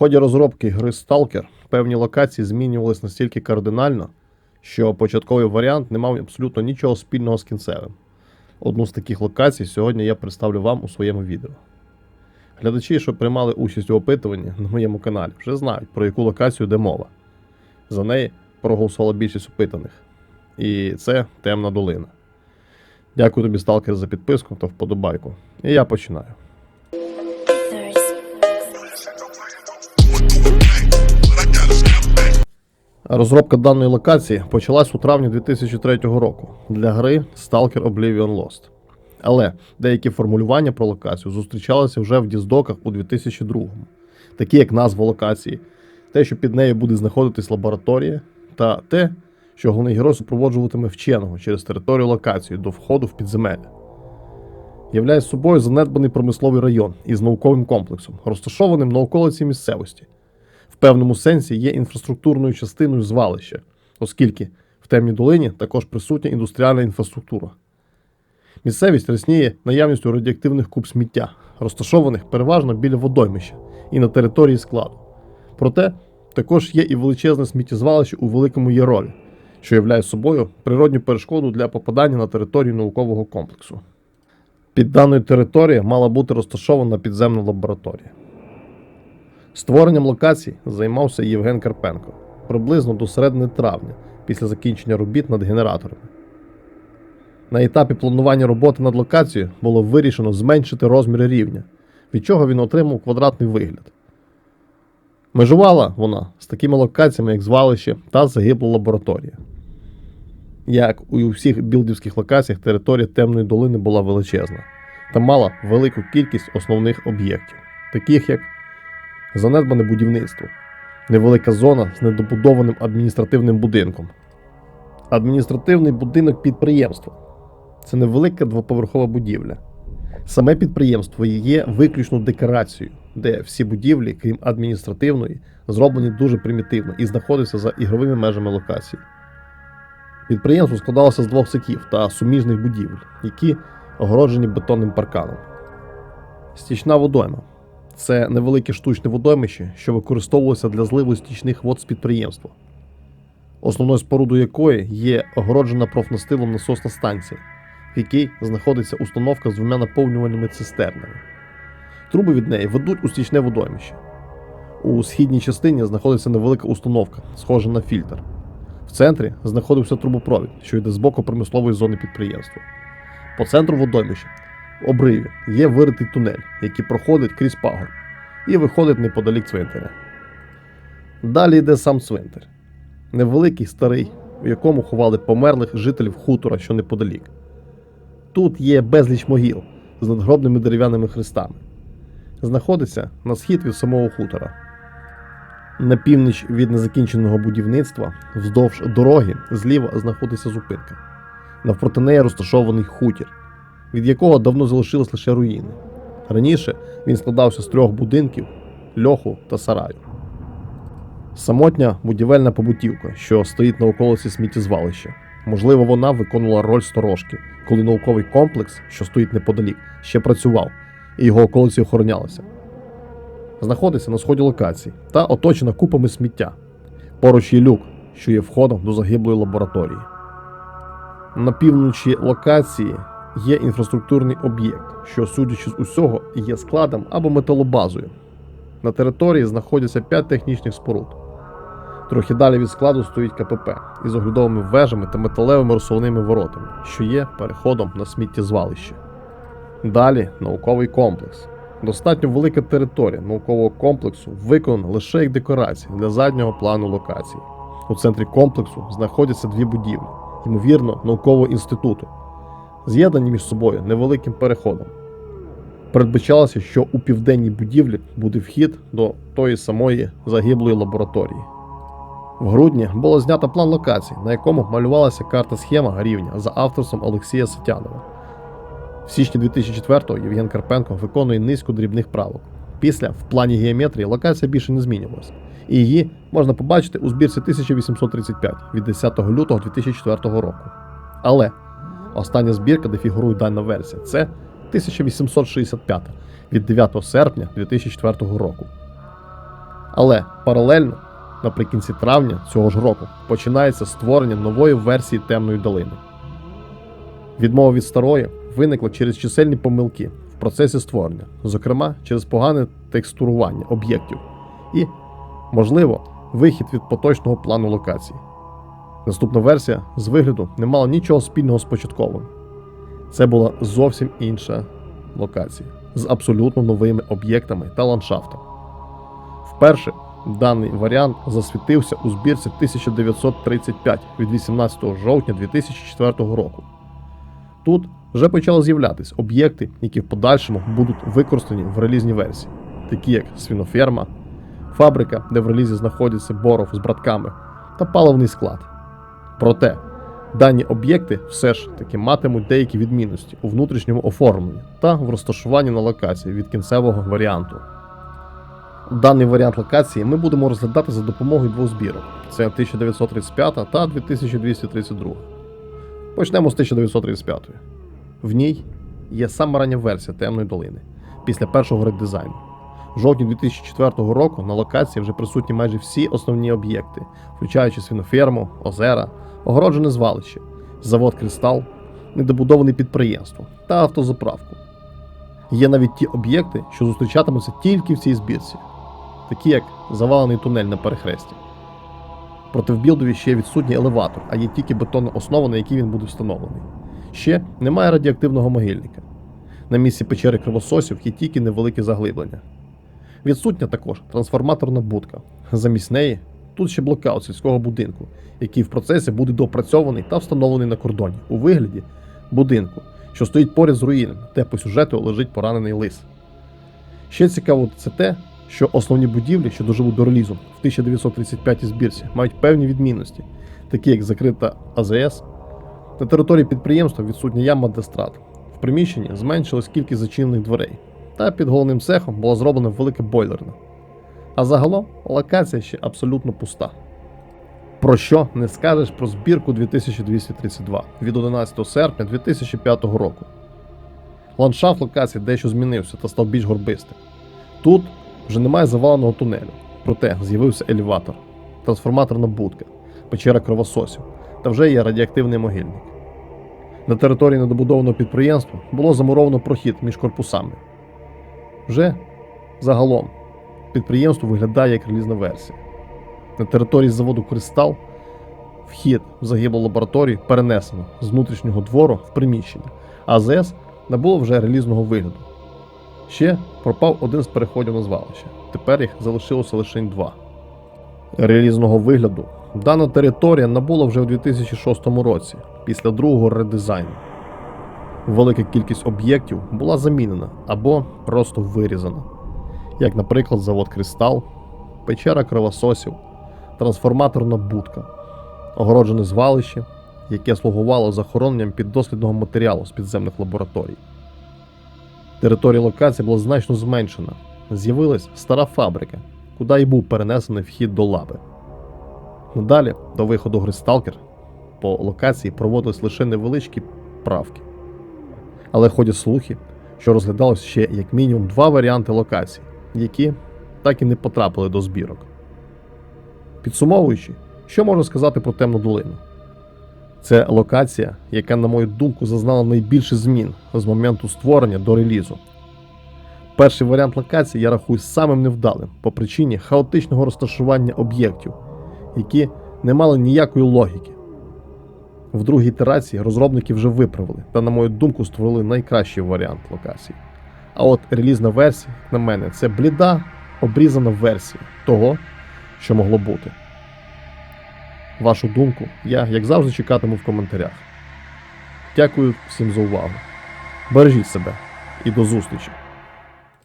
ході розробки гри Stalker певні локації змінювались настільки кардинально, що початковий варіант не мав абсолютно нічого спільного з кінцевим. Одну з таких локацій сьогодні я представлю вам у своєму відео. Глядачі, що приймали участь у опитуванні на моєму каналі, вже знають, про яку локацію йде мова. За неї проголосувала більшість опитаних. І це темна долина. Дякую тобі, сталкер, за підписку та вподобайку. І я починаю. Розробка даної локації почалась у травні 2003 року для гри Stalker Oblivion Lost. Але деякі формулювання про локацію зустрічалися вже в діздоках у 2002 такі як назва локації, те, що під нею буде знаходитись лабораторія, та те, що головний герой супроводжуватиме вченого через територію локації до входу в підземелля. Являє собою занедбаний промисловий район із науковим комплексом, розташованим на околиці місцевості певному сенсі є інфраструктурною частиною звалища, оскільки в темній долині також присутня індустріальна інфраструктура. Місцевість рясніє наявністю радіоактивних куб сміття, розташованих переважно біля водоймища і на території складу. Проте також є і величезне сміттєзвалище у Великому Яролі, що являє собою природню перешкоду для попадання на територію наукового комплексу. Під даною територією мала бути розташована підземна лабораторія. Створенням локацій займався Євген Карпенко приблизно до середини травня після закінчення робіт над генераторами. На етапі планування роботи над локацією було вирішено зменшити розміри рівня, від чого він отримав квадратний вигляд. Межувала вона з такими локаціями, як звалище та загибла лабораторія. Як у всіх білдівських локаціях, територія темної долини була величезна та мала велику кількість основних об'єктів, таких як занедбане будівництво, невелика зона з недобудованим адміністративним будинком. Адміністративний будинок підприємства це невелика двоповерхова будівля. Саме підприємство є виключно декорацією, де всі будівлі, крім адміністративної, зроблені дуже примітивно і знаходяться за ігровими межами локації. Підприємство складалося з двох сиків та суміжних будівель, які огороджені бетонним парканом. Стічна водойма це невелике штучне водоймище, що використовувалося для зливу стічних вод з підприємства, основною спорудою якої є огороджена профнастилом насосна станція, в якій знаходиться установка з двома наповнювальними цистернами. Труби від неї ведуть у стічне водоймище. У східній частині знаходиться невелика установка, схожа на фільтр. В центрі знаходився трубопровід, що йде з боку промислової зони підприємства. По центру водоймища обриві є виритий тунель, який проходить крізь пагорб і виходить неподалік цвинтаря. Далі йде сам цвинтар. Невеликий старий, у якому ховали померлих жителів хутора, що неподалік. Тут є безліч могіл з надгробними дерев'яними хрестами. Знаходиться на схід від самого хутора. На північ від незакінченого будівництва, вздовж дороги, зліва знаходиться зупинка. Навпроти неї розташований хутір, від якого давно залишились лише руїни. Раніше він складався з трьох будинків, льоху та сараю. Самотня будівельна побутівка, що стоїть на околиці сміттєзвалища. Можливо, вона виконувала роль сторожки, коли науковий комплекс, що стоїть неподалік, ще працював, і його околиці охоронялися. Знаходиться на сході локації та оточена купами сміття. Поруч є люк, що є входом до загиблої лабораторії. На півночі локації є інфраструктурний об'єкт, що, судячи з усього, є складом або металобазою. На території знаходяться 5 технічних споруд. Трохи далі від складу стоїть КПП із оглядовими вежами та металевими розсувними воротами, що є переходом на сміттєзвалище. Далі науковий комплекс. Достатньо велика територія наукового комплексу виконана лише як декорація для заднього плану локації. У центрі комплексу знаходяться дві будівлі, ймовірно, наукового інституту, з'єднані між собою невеликим переходом. Передбачалося, що у південній будівлі буде вхід до тої самої загиблої лабораторії. В грудні було знято план локацій, на якому малювалася карта схема рівня за авторством Олексія Сетянова. В січні 2004-го Євген Карпенко виконує низку дрібних правок. Після в плані геометрії локація більше не змінювалася, і її можна побачити у збірці 1835 від 10 лютого 2004 року. Але остання збірка, де фігурує дана версія, це 1865 від 9 серпня 2004 року. Але паралельно, наприкінці травня цього ж року, починається створення нової версії темної долини. Відмова від старої виникла через чисельні помилки в процесі створення, зокрема через погане текстурування об'єктів і, можливо, вихід від поточного плану локацій. Наступна версія з вигляду не мала нічого спільного з початковим. Це була зовсім інша локація з абсолютно новими об'єктами та ландшафтом. Вперше даний варіант засвітився у збірці 1935 від 18 жовтня 2004 року. Тут вже почали з'являтися об'єкти, які в подальшому будуть використані в релізній версії, такі як свіноферма, фабрика, де в релізі знаходиться боров з братками, та паливний склад. Проте дані об'єкти все ж таки матимуть деякі відмінності у внутрішньому оформленні та в розташуванні на локації від кінцевого варіанту. Даний варіант локації ми будемо розглядати за допомогою двох збірок: це 1935 та 2232. Почнемо з 1935. В ній є сама рання версія темної долини після першого редизайну. В жовтні 2004 року на локації вже присутні майже всі основні об'єкти, включаючи свіноферму, озера, огороджене звалище, завод Кристал, недобудоване підприємство та автозаправку. Є навіть ті об'єкти, що зустрічатимуться тільки в цій збірці, такі як завалений тунель на перехресті. Проте в білдові ще відсутній елеватор, а є тільки бетонна основа, на якій він буде встановлений. Ще немає радіоактивного могильника. На місці печери кровососів є тільки невелике заглиблення. Відсутня також трансформаторна будка. Замість неї тут ще блокаут сільського будинку, який в процесі буде доопрацьований та встановлений на кордоні у вигляді будинку, що стоїть поряд з руїнами, де по сюжету лежить поранений лис. Ще цікаво це те, що основні будівлі, що доживуть до релізу в 1935 збірці, мають певні відмінності, такі як закрита АЗС. На території підприємства відсутня яма для страт. В приміщенні зменшилась кількість зачинених дверей, та під головним цехом була зроблена велика бойлерна. А загалом локація ще абсолютно пуста. Про що не скажеш про збірку 2232 від 11 серпня 2005 року. Ландшафт локації дещо змінився та став більш горбистим. Тут вже немає заваленого тунелю, проте з'явився елеватор, трансформаторна будка, печера кровососів та вже є радіоактивний могильник. На території недобудованого підприємства було замуровано прохід між корпусами. Вже загалом підприємство виглядає як релізна версія. На території заводу Кристал вхід в загиблу лабораторію перенесено з внутрішнього двору в приміщення, а АЗС набуло вже релізного вигляду. Ще пропав один з переходів на звалище. Тепер їх залишилося лише два. Релізного вигляду дана територія набула вже в 2006 році, після другого редизайну. Велика кількість об'єктів була замінена або просто вирізана, як, наприклад, завод Кристал, печера кровососів, трансформаторна будка, огороджене звалище, яке слугувало захороненням піддослідного матеріалу з підземних лабораторій. Територія локації була значно зменшена. З'явилась стара фабрика, куди й був перенесений вхід до лаби. Надалі, до виходу гри Сталкер, по локації проводились лише невеличкі правки. Але ходять слухи, що розглядалось ще як мінімум два варіанти локацій, які так і не потрапили до збірок. Підсумовуючи, що можна сказати про темну долину? Це локація, яка, на мою думку, зазнала найбільше змін з моменту створення до релізу. Перший варіант локації я рахую самим невдалим по причині хаотичного розташування об'єктів, які не мали ніякої логіки. В другій ітерації розробники вже виправили та, на мою думку, створили найкращий варіант локації. А от релізна версія, на мене, це бліда, обрізана версія того, що могло бути. Вашу думку я, як завжди, чекатиму в коментарях. Дякую всім за увагу. Бережіть себе і до зустрічі!